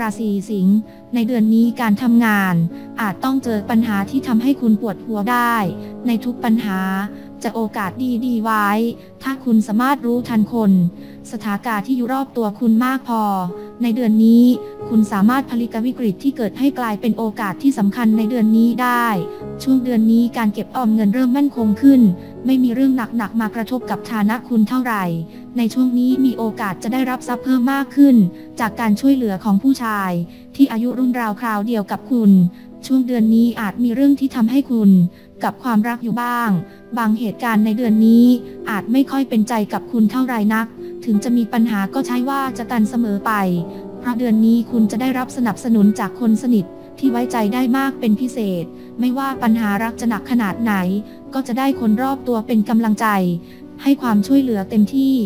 ราศีสิงห์ในเดือนนี้การทำงาน อาจต้องเจอปัญหาที่ทำให้คุณปวดหัวได้ ในทุกปัญหา จะโอกาสดีๆไว้ ถ้าคุณสามารถรู้ทันคน สถานการณ์ที่อยู่รอบตัวคุณมากพอ ในเดือนนี้ คุณสามารถผลิตวิกฤตที่เกิดให้กลายเป็นโอกาสที่สำคัญในเดือนนี้ได้ ช่วงเดือนนี้การเก็บออมเงินเริ่มมั่นคงขึ้น ไม่มีเรื่องหนักๆมากระทบกับฐานะคุณเท่าไหร่ ในช่วงนี้มีโอกาสจะได้รับทรัพย์เพิ่มมากขึ้น จากการช่วยเหลือของผู้ชาย ที่อายุรุ่นราวคราวเดียวกับคุณ ช่วงเดือนนี้อาจมีเรื่องที่ทำให้คุณ กับความรักอยู่บ้าง บางเหตุการณ์ในเดือนนี้ อาจไม่ค่อยเป็นใจกับคุณเท่าไรนัก ถึงจะมีปัญหาก็ใช่ว่าจะตันเสมอไป เพราะเดือนนี้คุณจะได้รับสนับสนุนจากคนสนิทที่ไว้ใจได้มากเป็นพิเศษ ไม่ว่าปัญหารักจะหนักขนาดไหน ก็จะได้คนรอบตัวเป็นกำลังใจ ให้ความช่วยเหลือเต็มที่